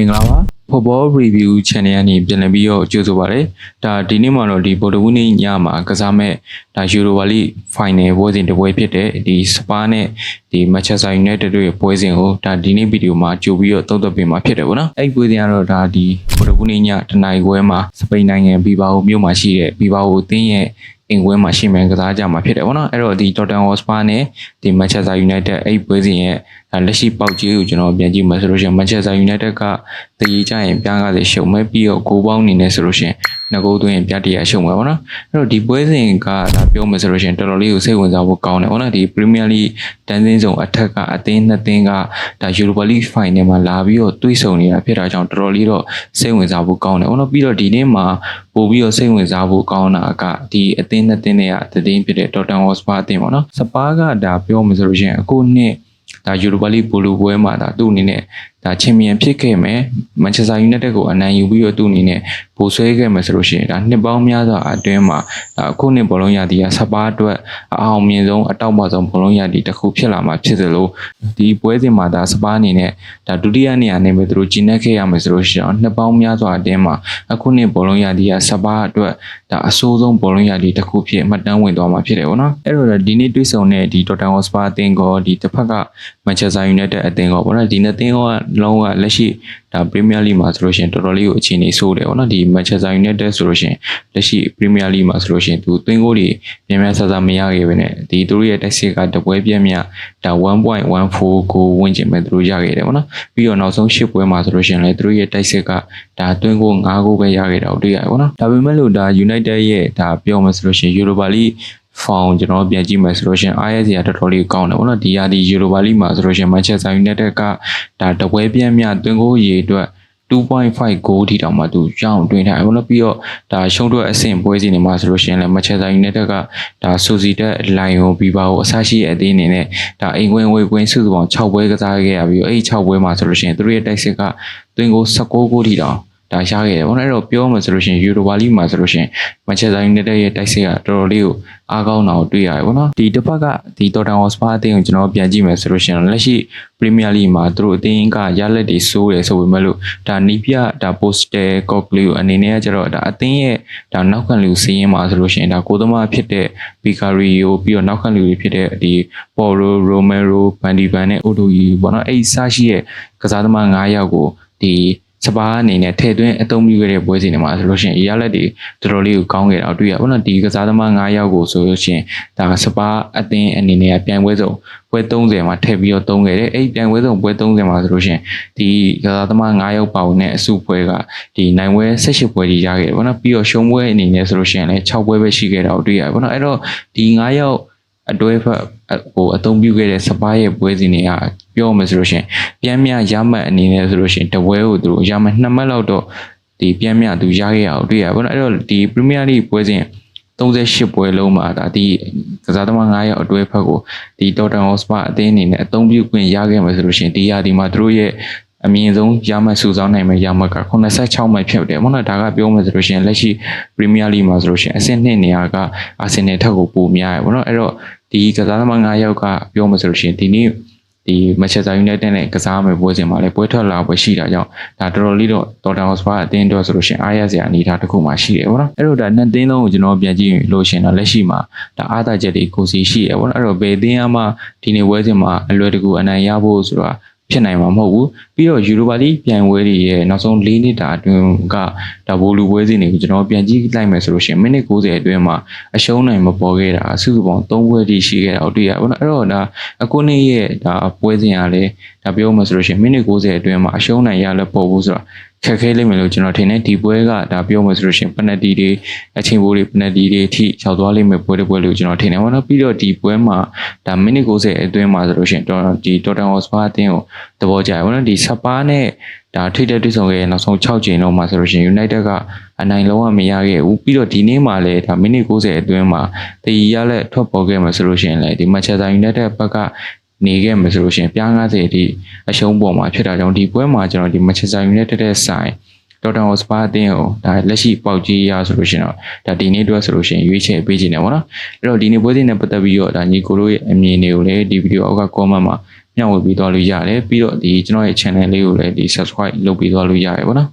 မင်္ဂလာပါ Football Review Channel ကနေပြန်လည်ပြီးတော့ကြိုဆိုပါရစေ။ဒါဒီနေ့မှာတော့ဒီဗိုလ်တဝင်းနေ့ညမှာကစားမဲ့ဒါ Europa League Final ပွဲစဉ်တစ်ပွဲဖြစ်တဲ့ဒီ Spa နဲ့ဒီ Manchester United တို့ရဲ့ပွဲစဉ်ကိုဒါဒီနေ့ဗီဒီယိုမှာကြိုပြီးတော့သုံးသပ်ပေးမှာဖြစ်တယ်ပေါ့နော်။အဲ့ဒီပွဲစဉ်ကတော့ဒါဒီဗိုလ်တဝင်းနေ့ညတနင်္ဂနွေပွဲမှာစပိန်နိုင်ငံဘီဘာအိုမြို့မှာရှိတဲ့ဘီဘာအိုအသင်းရဲ့ အင်ကွင်းမှာရှိမှန်ကစားကြမှာဖြစ်တယ်ပေါ့နော်အဲ့တော့ဒီ Tottenham Hotspur နဲ့ဒီ Manchester United အဲ့ဒီပွဲစဉ်ရဲ့ဒါလက်ရှိပေါက်ကြီးကိုကျွန်တော်ပြန်ကြည့်မှဆိုလို့ရှိရင် Manchester United ကတည်ကြရင်ပြားကားစီရှုံမဲ့ပြီးတော့ဂိုးပေါင်းနေနေဆိုလို့ရှိရင် ငကိုးသွင်းရင်ပြတ်တရရှုံမှာပေါ့နော်အဲ့တော့ဒီပွဲစဉ်ကဒါပြောမှဆိုလို့ရှိရင်တော်တော်လေးကိုစိတ်ဝင်စားဖို့ကောင်းတယ်ပေါ့နော်ဒီ Premier League တန်းစင်းဆောင်အထက်ကအသင်းနှစ်သင်းကဒါ Europa League Final မှာလာပြီးတော့တွေးဆုံနေတာဖြစ်တာကြောင့်တော်တော်လေးတော့စိတ်ဝင်စားဖို့ကောင်းတယ်ပေါ့နော်ပြီးတော့ဒီနေ့မှာပို့ပြီးတော့စိတ်ဝင်စားဖို့ကောင်းတာကဒီအသင်းနှစ်သင်းတွေကတည်င်းဖြစ်တဲ့ Tottenham Hotspur အသင်းပေါ့နော်စပါးကဒါပြောမှဆိုလို့ရှိရင်အခုနှစ်ဒါ Europa League ဘိုလိုပွဲမှာဒါသူ့အနေနဲ့ဒါချန်ပီယံဖြစ်ခဲ့မယ်မန်ချက်စတာယူနိုက်တက်ကိုအနိုင်ယူပြီးတော့သူ့အနေနဲ့ပိုဆွဲခဲ့မယ်ဆိုလို့ရှိရင်ဒါနှစ်ပေါင်းများစွာအတွင်းမှာဒါအခုနှစ်ဘောလုံးရသည်ကစပါးအတွက်အအောင်မြင်ဆုံးအတောက်ပဆုံးဘောလုံးရသည်တစ်ခုဖြစ်လာမှာဖြစ်သလိုဒီပွဲစဉ်မှာဒါစပါးအနေနဲ့ဒါဒုတိယနေရာနဲ့ပဲသူတို့ကျင်းနေခဲ့ရမယ်ဆိုလို့ရှိရင်နှစ်ပေါင်းများစွာအတွင်းမှာအခုနှစ်ဘောလုံးရသည်ကစပါးအတွက်ဒါအဆိုးဆုံးဘောလုံးရသည်တစ်ခုဖြစ်မှတ်တမ်းဝင်သွားမှာဖြစ်တယ်ပေါ့နော်အဲ့တော့ဒီနေ့တွေ့ဆုံတဲ့ဒီ Tottenham Hotspur အသင်းကောဒီတစ်ဖက်က Manchester United အသင်းကောပေါ့နော်ဒီနှစ်သင်းကောကလုံးဝလက်ရှိဒါ Premier League မှာဆိုလို့ရှိရင်တော်တော်လေးကိုအခြေအနေဆိုးတယ်ပေါ့နော်ဒီ Manchester United ဆိုလို့ရှိရင်လက်ရှိ Premier League မှာဆိုလို့ရှိရင်သူသွင်းဂိုးတွေမြန်မြန်ဆဆမရခဲ့ပဲနဲ့ဒီသူတို့ရဲ့တက်စစ်ကတပွဲပြည့်မြဒါ1.14ကိုဝန်းကျင်မဲ့သူတို့ရခဲ့တယ်ပေါ့နော်ပြီးတော့နောက်ဆုံး၈ပွဲမှာဆိုလို့ရှိရင်လည်းသူတို့ရဲ့တက်စစ်ကဒါသွင်းဂိုး၅ဂိုးပဲရခဲ့တာကိုတွေ့ရတယ်ပေါ့နော်ဒါပေမဲ့လို့ဒါ United ရဲ့ဒါပြောမှဆိုလို့ရှိရင် Europa League ဖောင်ကျွန်တော်ပြန်ကြည့်မယ်ဆိုလို့ရှိရင် IS ရာတော်တော်လေးကောင်းတယ်ဗောနော်ဒီရာဒီ Europa League မှာဆိုလို့ရှိရင် Manchester United ကဒါတပွဲပြင်းမြသွင်းကိုရေအတွက်2.5 goal ထိတောင်မှသူရအောင်တွင်းထားတယ်ဘောနော်ပြီးတော့ဒါရှုံးတော့အဆင့်ပွဲစီနေမှာဆိုလို့ရှိရင်လည်း Manchester United ကဒါဆိုစီတက်လိုင်ယွန်ဘီဘာကိုအဆရှိအသေးအနေနဲ့ဒါအိမ်ဝင်ဝေကွင်းစုစုပေါင်း6ပွဲကစားခဲ့ရပြီးတော့အဲ့ဒီ6ပွဲမှာဆိုလို့ရှိရင်သူတို့ရဲ့တိုက်စစ်ကတွင်းကို16 goal ထိတောင် ဒါရခဲ့တယ်ပေါ့နော်အဲ့တော့ပြောမှဆိုလို့ရှိရင် Europa League မှာဆိုလို့ရှိရင် Manchester United ရဲ့တိုက်စစ်ကတော်တော်လေးကိုအားကောင်းတာကိုတွေ့ရတယ်ပေါ့နော်ဒီတစ်ဖက်ကဒီ Tottenham Hotspur အသင်းကိုကျွန်တော်ပြန်ကြည့်မယ်ဆိုလို့ရှိရင်လက်ရှိ Premier League မှာသူတို့အသင်းကရလက်တွေစိုးတယ်ဆိုပေမဲ့လို့ဒါနီးပြဒါ poster cockle ကိုအနေနဲ့ကကျတော့ဒါအသင်းရဲ့ဒါနောက်ခံလူစီးရင်မှာဆိုလို့ရှိရင်ဒါကိုသမားဖြစ်တဲ့ Vicario ပြီးတော့နောက်ခံလူတွေဖြစ်တဲ့ဒီ Paulo Romero, Van de Ven နဲ့ Odoyi ပေါ့နော်အဲ့ဒီစားရှိရဲ့ကစားသမား9ယောက်ကိုဒီ စပါးအနေနဲ့ထည့်သွင်းအသုံးပြုခဲ့တဲ့ပွဲစဉ်တွေမှာဆိုလို့ရှိရင်ရလက်တွေတော်တော်လေးကိုကောင်းခဲ့တာတွေ့ရပါတော့ဒီကစားသမား9ယောက်ကိုဆိုလို့ရှိရင်ဒါစပါးအသင်းအနေနဲ့ပြန်ပွဲဆုံးပွဲ30မှာထည့်ပြီးတော့သုံးခဲ့တယ်အဲ့ပြန်ပွဲဆုံးပွဲ30မှာဆိုလို့ရှိရင်ဒီကစားသမား9ယောက်ပါဝင်တဲ့အစုပွဲကဒီနိုင်ပွဲ18ပွဲကြီးရခဲ့တယ်ပေါ့နော်ပြီးတော့ရှုံးပွဲအနေနဲ့ဆိုလို့ရှိရင်လည်း6ပွဲပဲရှိခဲ့တာကိုတွေ့ရပါပေါ့နော်အဲ့တော့ဒီ9ယောက်အတွဲဖက် ဟိုအသုံးပြုခဲ့တဲ့စပါးရဲ့ပွဲစဉ်တွေကပြောမှဆိုလို့ရှိရင်ပြန်မြရမှတ်အနေနဲ့ဆိုလို့ရှိရင်တပွဲကိုသူတို့ရမှတ်2မှတ်လောက်တော့ဒီပြန်မြသူရခဲ့ရအောင်တွေ့ရပါတော့အဲ့တော့ဒီ Premier League ပွဲစဉ်38ပွဲလုံးမှာဒါဒီကစားသမား9ယောက်အတွဲဖက်ကိုဒီ Tottenham Hotspur အသင်းအနေနဲ့အသုံးပြုခွင့်ရခဲ့မှာဆိုလို့ရှိရင်ဒီရာဒီမှာသူတို့ရဲ့အမြင့်ဆုံးရမှတ်စုဆောင်းနိုင်မယ့်ရမှတ်က86မှတ်ဖြစ်တယ်မဟုတ်လားဒါကပြောမှဆိုလို့ရှိရင်လက်ရှိ Premier League မှာဆိုလို့ရှိရင်အဆင့်2နေရာကအာဆင်နယ်ထက်ကိုပိုများရပါတော့အဲ့တော့ ဒီကစားသမား9ယောက်ကပြောမှဆိုလို့ရှိရင်ဒီနေ့ဒီ Manchester United နဲ့ကစားမယ့်ပွဲစဉ်မှာလည်းပွဲထွက်လာပွဲရှိတာကြောင့်ဒါတော်တော်လေးတော့ Tottenham Hotspur အသင်းအတွက်ဆိုလို့ရှိရင်အားရစရာအနေအထားတစ်ခုမှရှိတယ်ပေါ့နော်အဲ့တော့ဒါနှစ်သင်းလုံးကိုကျွန်တော်ပြန်ကြည့်လို့ရှိရင်တော့လက်ရှိမှာဒါအားသာချက်တွေကိုစီရှိတယ်ပေါ့နော်အဲ့တော့ဘယ်သင်းကမှဒီနေ့ပွဲစဉ်မှာအလွယ်တကူအနိုင်ရဖို့ဆိုတာဖြစ်နိုင်မှာမဟုတ်ဘူးပြီးတော့ Europa League ပြိုင်ပွဲတွေရဲ့နောက်ဆုံး၄နှစ်တာအတွင်းက ဒါဘိုလူပွဲစဉ်တွေကိုကျွန်တော်ပြန်ကြည့်လိုက်မယ်ဆိုလို့ရှိရင်မိနစ်90အတွင်းမှာအရှုံးနိုင်မပေါ်ခဲ့တာစုစုပေါင်း၃ပွဲထိရှိခဲ့တာတွေ့ရပါတော့အဲ့တော့ဒါအခုနေ့ရဲ့ဒါပွဲစဉ်ကလည်းဒါပြောမှဆိုလို့ရှိရင်မိနစ်90အတွင်းမှာအရှုံးနိုင်ရလဲပေါ်ဘူးဆိုတာခက်ခဲလိမ့်မယ်လို့ကျွန်တော်ထင်တယ်ဒီပွဲကဒါပြောမှဆိုလို့ရှိရင်ပနတီတွေအချိန်ပိုးတွေပနတီတွေအထိရောက်သွားလိမ့်မယ်ပွဲတစ်ပွဲလို့ကျွန်တော်ထင်တယ်ပေါ့နော်ပြီးတော့ဒီပွဲမှာဒါမိနစ်90အတွင်းမှာဆိုလို့ရှိရင်တော့ဒီ Tottenham Hotspur အသင်းကို သဘောကျတယ်ပေါ့နော်ဒီစပါးနဲ့ဒါထိတဲ့တွေ့ဆုံခဲ့နောက်ဆုံး6ချိန်တော့မှာဆိုလို့ရှိရင် United ကအနိုင်လုံးဝမရခဲ့ဘူးပြီးတော့ဒီနေ့မှာလည်းဒါမိနစ်90အတွင်းမှာတည်ရလက်ထွက်ပေါ်ခဲ့မှာဆိုလို့ရှိရင်လည်းဒီ Manchester United ဘက်ကနေခဲ့မှာဆိုလို့ရှိရင်ပြား90အထိအရှုံးပေါ်မှာဖြစ်တာကြောင့်ဒီပွဲမှာကျွန်တော်ဒီ Manchester United တဲ့ဆိုင်တော်တော်စပါအသင်းကိုဒါလက်ရှိပေါက်ကြီးရဆိုလို့ရှိရင်တော့ဒါဒီနေ့အတွက်ဆိုလို့ရှိရင်ရွေးချယ်ပေးခြင်းတယ်ဗောနော်အဲ့တော့ဒီနေ့ပွဲစဉ်နဲ့ပတ်သက်ပြီးတော့ဒါညီကိုတို့ရဲ့အမြင်တွေကိုလည်းဒီဗီဒီယိုအောက်က comment မှာမျ မျှဝေပေးသွားလို့ရတယ်ပြီးတော့ဒီကျွန်တော်ရဲ့ channel လေးကိုလည်းဒီ subscribe လုပ်ပေးသွားလို့ရတယ်ပေါ့နော်